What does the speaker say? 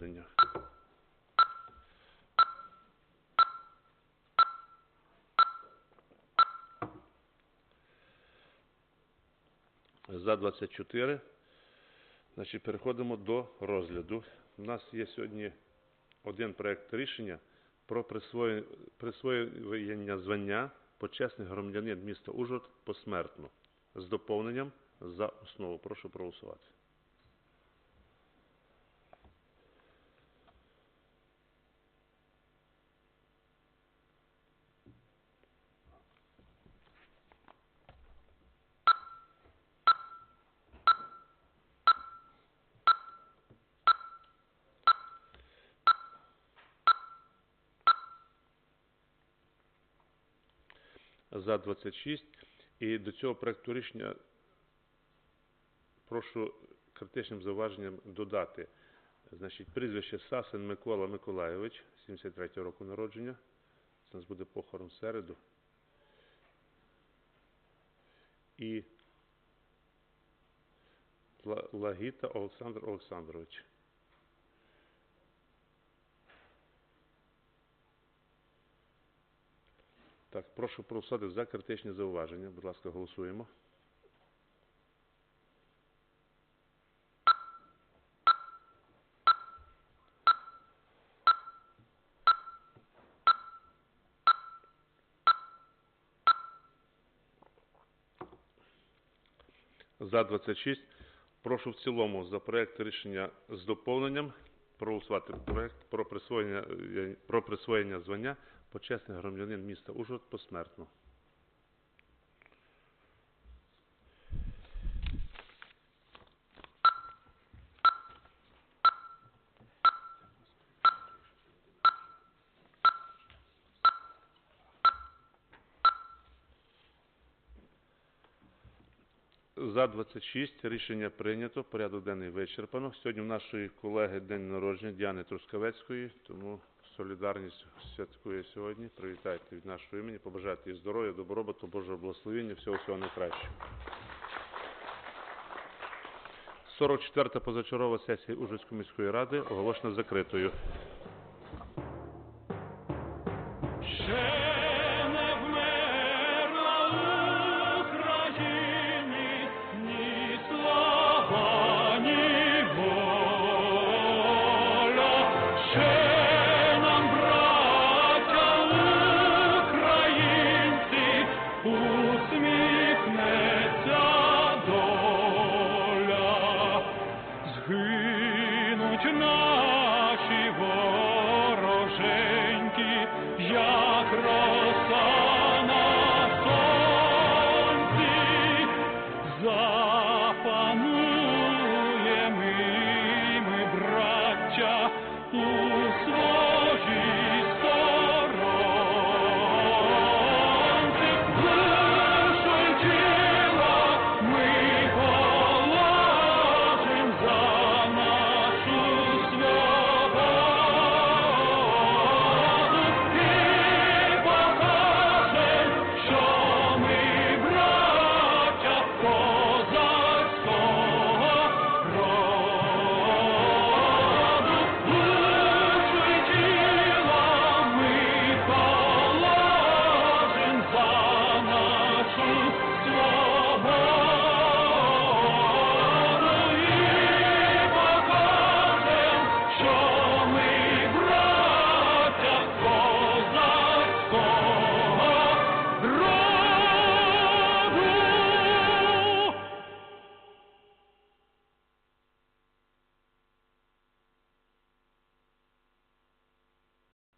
засідання. За 24. Значить, переходимо до розгляду. У нас є сьогодні один проект рішення про присвоє- присвоєння звання почесний громадянин міста Ужгород посмертно з доповненням за основу. Прошу проголосувати. За 26. І до цього проекту рішення прошу критичним зауваженням додати. Значить, прізвище Сасин Микола Миколайович, 73-го року народження. Це у нас буде похорон в середу. І Лагіта Олександр Олександрович. Так, прошу проголосувати за критичні зауваження. Будь ласка, голосуємо. За 26. Прошу в цілому за проект рішення з доповненням проголосувати проект про присвоєння, е, про присвоєння звання почесний громадянин міста Ужгород посмертно. За 26 рішення прийнято, порядок денний вичерпано. Сьогодні в нашої колеги день народження Діани Трускавецької, тому солідарність святкує сьогодні. Привітайте від нашого імені, побажайте їй здоров'я, добробуту, Божого благословення, всього всього найкращого. 44-та позачергова сесія Ужгородської міської ради оголошена закритою. Наші вороженьки, як роса на сонці, у своїй